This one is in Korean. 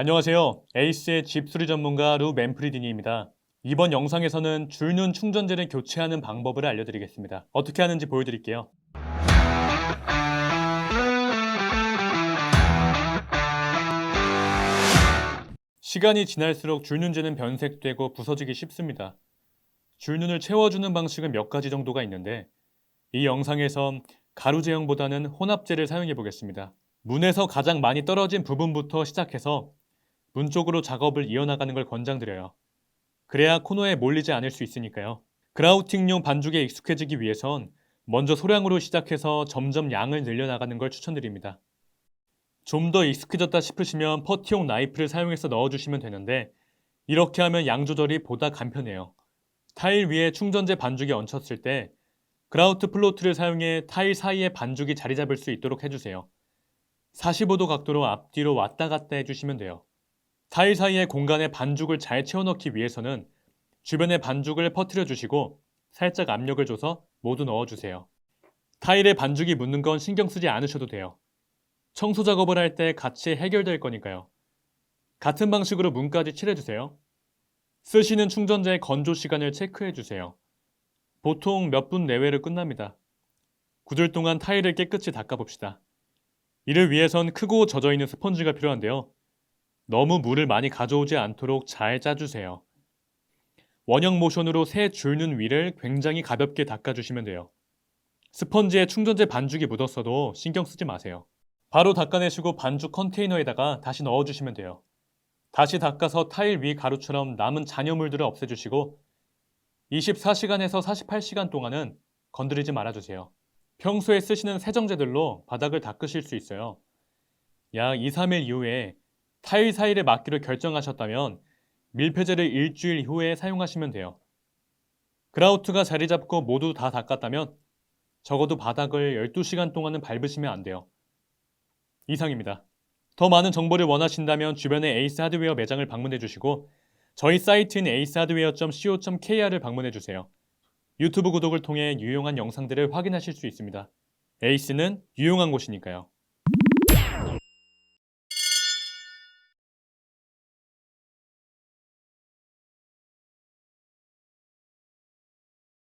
안녕하세요. 에이스의 집수리 전문가 루 맨프리디니입니다. 이번 영상에서는 줄눈 충전재를 교체하는 방법을 알려드리겠습니다. 어떻게 하는지 보여드릴게요. 시간이 지날수록 줄눈재는 변색되고 부서지기 쉽습니다. 줄눈을 채워주는 방식은 몇 가지 정도가 있는데 이 영상에선 가루 제형보다는 혼합재를 사용해 보겠습니다. 문에서 가장 많이 떨어진 부분부터 시작해서 문 쪽으로 작업을 이어나가는 걸 권장드려요. 그래야 코너에 몰리지 않을 수 있으니까요. 그라우팅용 반죽에 익숙해지기 위해선 먼저 소량으로 시작해서 점점 양을 늘려나가는 걸 추천드립니다. 좀 더 익숙해졌다 싶으시면 퍼티용 나이프를 사용해서 넣어주시면 되는데 이렇게 하면 양 조절이 보다 간편해요. 타일 위에 충전재 반죽이 얹혔을 때 그라우트 플로트를 사용해 타일 사이에 반죽이 자리 잡을 수 있도록 해주세요. 45도 각도로 앞뒤로 왔다 갔다 해주시면 돼요. 타일 사이의 공간에 반죽을 잘 채워넣기 위해서는 주변에 반죽을 퍼뜨려 주시고 살짝 압력을 줘서 모두 넣어주세요. 타일에 반죽이 묻는 건 신경 쓰지 않으셔도 돼요. 청소 작업을 할 때 같이 해결될 거니까요. 같은 방식으로 문까지 칠해주세요. 쓰시는 충전재의 건조 시간을 체크해주세요. 보통 몇 분 내외로 끝납니다. 굳을 동안 타일을 깨끗이 닦아봅시다. 이를 위해선 크고 젖어있는 스펀지가 필요한데요. 너무 물을 많이 가져오지 않도록 잘 짜주세요. 원형 모션으로 새 줄눈 위를 굉장히 가볍게 닦아주시면 돼요. 스펀지에 충전재 반죽이 묻었어도 신경 쓰지 마세요. 바로 닦아내시고 반죽 컨테이너에다가 다시 넣어주시면 돼요. 다시 닦아서 타일 위 가루처럼 남은 잔여물들을 없애주시고 24시간에서 48시간 동안은 건드리지 말아주세요. 평소에 쓰시는 세정제들로 바닥을 닦으실 수 있어요. 약 2, 3일 이후에 타일 사이를 막기로 결정하셨다면 밀폐제를 일주일 후에 사용하시면 돼요. 그라우트가 자리 잡고 모두 다 닦았다면 적어도 바닥을 12시간 동안은 밟으시면 안 돼요. 이상입니다. 더 많은 정보를 원하신다면 주변의 에이스 하드웨어 매장을 방문해 주시고 저희 사이트인 aceHardware.co.kr을 방문해 주세요. 유튜브 구독을 통해 유용한 영상들을 확인하실 수 있습니다. 에이스는 유용한 곳이니까요.